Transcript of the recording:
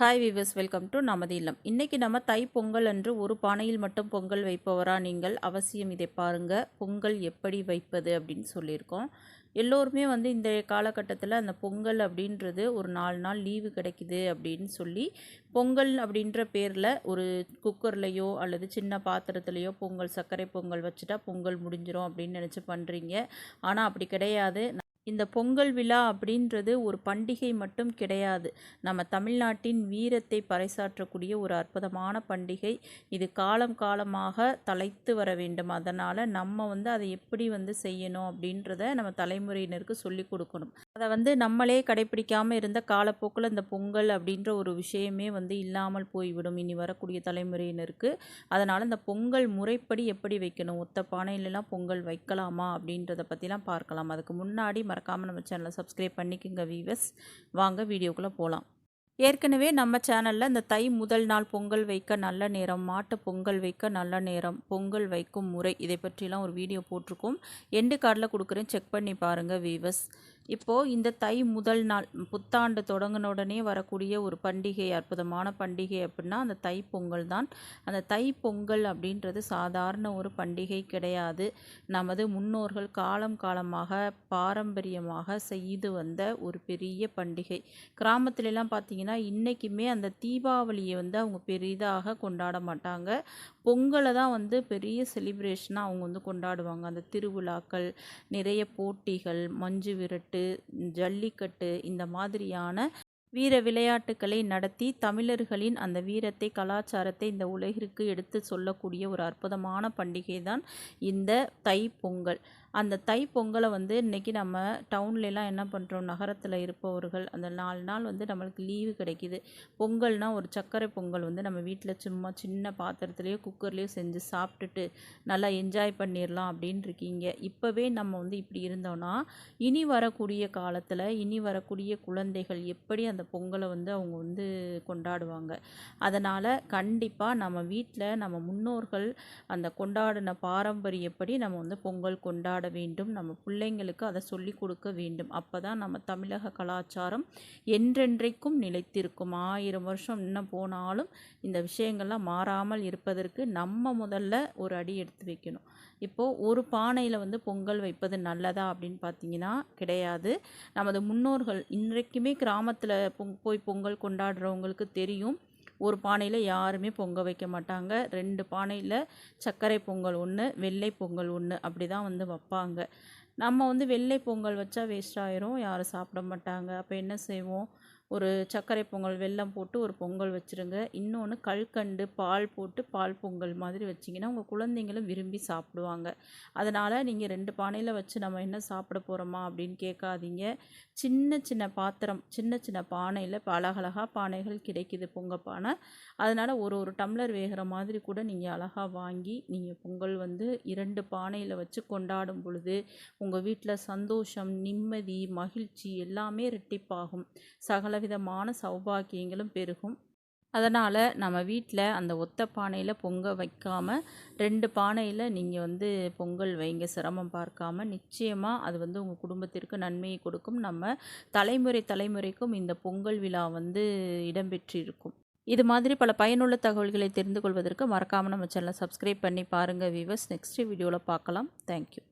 Hi viewers welcome to நமது இல்லம். இன்றைக்கி நம்ம தை பொங்கல் அன்று ஒரு பானையில் மட்டும் பொங்கல் வைப்பவரா நீங்கள் அவசியம் இதை பாருங்கள் பொங்கல் எப்படி வைப்பது அப்படின்னு சொல்லியிருக்கோம். எல்லோருமே வந்து இந்த காலகட்டத்தில் அந்த பொங்கல் அப்படின்றது ஒரு நாலு நாள் லீவு கிடைக்குது அப்படின்னு சொல்லி பொங்கல் அப்படின்ற பேரில் ஒரு குக்கர்லேயோ அல்லது சின்ன பாத்திரத்துலேயோ பொங்கல் சர்க்கரை பொங்கல் வச்சுட்டா பொங்கல் முடிஞ்சிடும் அப்படின்னு நினச்சி பண்ணுறீங்க ஆனால் அப்படி கிடையாது. இந்த பொங்கல் விழா அப்படின்றது ஒரு பண்டிகை மட்டும் கிடையாது. நம்ம தமிழ்நாட்டின் வீரத்தை பறைசாற்றக்கூடிய ஒரு அற்புதமான பண்டிகை. இது காலம் காலமாக தலைத்து வர வேண்டும். அதனால் நம்ம வந்து அதை எப்படி வந்து செய்யணும் அப்படின்றத நம்ம தலைமுறையினருக்கு சொல்லிக் கொடுக்கணும். அதை வந்து நம்மளே கடைப்பிடிக்காமல் இருந்த காலப்போக்கில் இந்த பொங்கல் அப்படின்ற ஒரு விஷயமே வந்து இல்லாமல் போய்விடும் இனி வரக்கூடிய தலைமுறையினருக்கு. அதனால் இந்த பொங்கல் முறைப்படி எப்படி வைக்கணும்? ஒத்த பானையிலலாம் பொங்கல் வைக்கலாமா அப்படின்றத பற்றிலாம் பார்க்கலாம். அதுக்கு முன்னாடி மறக்காமல் நம்ம சேனலை சப்ஸ்கிரைப் பண்ணிக்கோங்க வீவர்ஸ் வாங்க வீடியோக்குள்ளே போகலாம் ஏற்கனவே நம்ம சேனலில் இந்த தை முதல் நாள் பொங்கல் வைக்க நல்ல நேரம் மாட்டு பொங்கல் வைக்க நல்ல நேரம் பொங்கல் வைக்கும் முறை இதை பற்றிலாம் ஒரு வீடியோ போட்டிருக்கோம். எண்டு கார்டில் கொடுக்குறேன் செக் பண்ணி பாருங்கள் வீவர்ஸ் இப்போது இந்த தை முதல் நாள் புத்தாண்டு தொடங்கின உடனே வரக்கூடிய ஒரு பண்டிகை அற்புதமான பண்டிகை அப்படின்னா அந்த தை பொங்கல் தான். அந்த தை பொங்கல் அப்படின்றது சாதாரண ஒரு பண்டிகை கிடையாது. நமது முன்னோர்கள் காலம் காலமாக பாரம்பரியமாக செய்து வந்த ஒரு பெரிய பண்டிகை. கிராமத்துலலாம் பார்த்தீங்கன்னா இன்றைக்குமே அந்த தீபாவளியை வந்து அவங்க பெரிதாக கொண்டாட மாட்டாங்க. பொங்கலை தான் வந்து பெரிய செலிப்ரேஷனாக அவங்க வந்து கொண்டாடுவாங்க. அந்த திருவிழாக்கள் நிறைய போட்டிகள் மஞ்சு விரட்டு ஜல்லிக்கட்டு இந்த மாதிரியான வீர விளையாட்டுக்களை நடத்தி தமிழர்களின் அந்த வீரத்தை கலாச்சாரத்தை இந்த உலகிற்கு எடுத்து சொல்லக்கூடிய ஒரு அற்புதமான பண்டிகை தான் இந்த தை பொங்கல். அந்த தை பொங்கலை வந்து இன்றைக்கி நம்ம டவுன்லலாம் என்ன பண்ணுறோம் நகரத்தில் இருப்பவர்கள் அந்த நாலு நாள் வந்து நம்மளுக்கு லீவு கிடைக்கிது. பொங்கல்னால் ஒரு சர்க்கரை பொங்கல் வந்து நம்ம வீட்டில் சும்மா சின்ன பாத்திரத்துலேயோ குக்கர்லேயோ செஞ்சு சாப்பிட்டுட்டு நல்லா என்ஜாய் பண்ணிடலாம் அப்படின்னு இருக்கீங்க இப்போவே நம்ம வந்து இப்படி இருந்தோன்னா இனி வரக்கூடிய காலத்தில் இனி வரக்கூடிய குழந்தைகள் எப்படி அந்த பொங்கலை வந்து அவங்க வந்து கொண்டாடுவாங்க? அதனால் கண்டிப்பாக நம்ம வீட்டில் நம்ம முன்னோர்கள் அந்த கொண்டாடின பாரம்பரியப்படி நம்ம வந்து பொங்கல் கொண்டாட கொண்டாட வேண்டும் நம்ம பிள்ளைங்களுக்கு அதை சொல்லி கொடுக்க வேண்டும். அப்போ தான் நம்ம தமிழக கலாச்சாரம் என்றென்றைக்கும் நிலைத்திருக்கும். ஆயிரம் வருஷம் இன்னும் போனாலும் இந்த விஷயங்கள்லாம் மாறாமல் இருப்பதற்கு நம்ம முதல்ல ஒரு அடி எடுத்து வைக்கணும். இப்போது ஒரு பானையில் வந்து பொங்கல் வைப்பது நல்லதா அப்படின்னு பார்த்தீங்கன்னா கிடையாது. நமது முன்னோர்கள் இன்றைக்குமே கிராமத்தில் பொங் போய் பொங்கல் கொண்டாடுறவங்களுக்கு தெரியும். ஒரு பானையில் யாருமே பொங்க வைக்க மாட்டாங்க. ரெண்டு பானையில் சர்க்கரை பொங்கல் ஒன்று வெள்ளை பொங்கல் ஒன்று அப்படி தான் வந்து வைப்பாங்க. நம்ம வந்து வெள்ளை பொங்கல் வச்சா வேஸ்ட் ஆயிரும். யாரும் சாப்பிட மாட்டாங்க. அப்போ என்ன செய்வோம்? ஒரு சர்க்கரை பொங்கல் வெல்லம் போட்டு ஒரு பொங்கல் வச்சுருங்க. இன்னொன்று கல்கண்டு பால் போட்டு பால் பொங்கல் மாதிரி வச்சிங்கன்னா உங்கள் குழந்தைங்களும் விரும்பி சாப்பிடுவாங்க. அதனால் நீங்கள் ரெண்டு பானையில் வச்சு நம்ம என்ன சாப்பிட போகிறோமா அப்படின்னு கேட்காதீங்க. சின்ன சின்ன பாத்திரம் சின்ன சின்ன பானையில் இப்போ அழகழகாக பானைகள் கிடைக்கிது பொங்க பானை. அதனால் ஒரு ஒரு டம்ளர் வேகிற மாதிரி கூட நீங்கள் அழகாக வாங்கி நீங்கள் பொங்கல் வந்து இரண்டு பானையில் வச்சு கொண்டாடும் பொழுது உங்கள் வீட்டில் சந்தோஷம் நிம்மதி மகிழ்ச்சி எல்லாமே ரெட்டிப்பாகும் சகல விதமான சௌபாகியங்களும் பெருகும். அதனால் நம்ம வீட்டில் அந்த ஒத்த பானையில் பொங்க வைக்காமல் ரெண்டு பானையில் நீங்கள் வந்து பொங்கல் வைங்க சிரமம் பார்க்காம நிச்சயமாக அது வந்து உங்கள் குடும்பத்திற்கு நன்மையை கொடுக்கும். நம்ம தலைமுறை தலைமுறைக்கும் இந்த பொங்கல் விழா வந்து இடம்பெற்றிருக்கும். இது மாதிரி பல பயனுள்ள தகவல்களை தெரிந்து கொள்வதற்கு மறக்காமல் நம்ம சேனலை சப்ஸ்கிரைப் பண்ணி பாருங்கள் விவர்ஸ் நெக்ஸ்ட் வீடியோவில் பார்க்கலாம். தேங்க்யூ